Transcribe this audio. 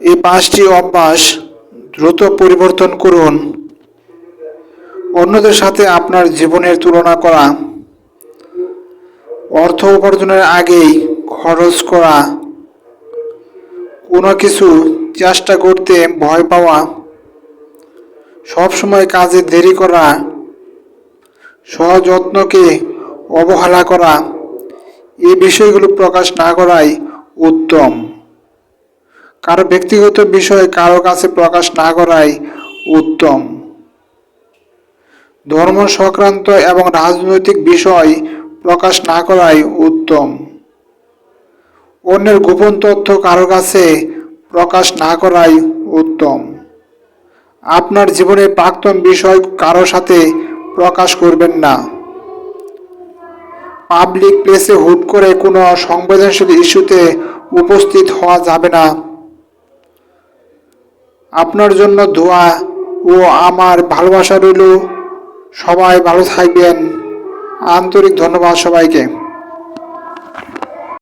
এই পাঁচটি অভ্যাস দ্রুত পরিবর্তন করুন। অন্যদের সাথে আপনার জীবনের তুলনা করা। অর্থ উপার্জনের আগেই খরচ করা। কোনো কিছু চেষ্টা করতে ভয় পাওয়া। সবসময় কাজে দেরি করা। সযত্নকে অবহেলা করা। এই বিষয়গুলো প্রকাশ না করাই উত্তম। কারও ব্যক্তিগত বিষয় কারও কাছে প্রকাশ না করাই উত্তম। ধর্ম সংক্রান্ত এবং রাজনৈতিক বিষয় প্রকাশ না করাই উত্তম। অন্যের গোপন তথ্য কারও কাছে প্রকাশ না করাই উত্তম। আপনার জীবনের প্রাক্তন বিষয় কারও সাথে প্রকাশ করবেন না। পাবলিক প্লেসে হুট করে কোনো সংবেদনশীল ইস্যুতে উপস্থিত হওয়া যাবে না আপনার জন্য দোয়া ও আমার ভালোবাসা রইল। সবাই ভালো থাকবেন। আন্তরিক ধন্যবাদ সবাইকে।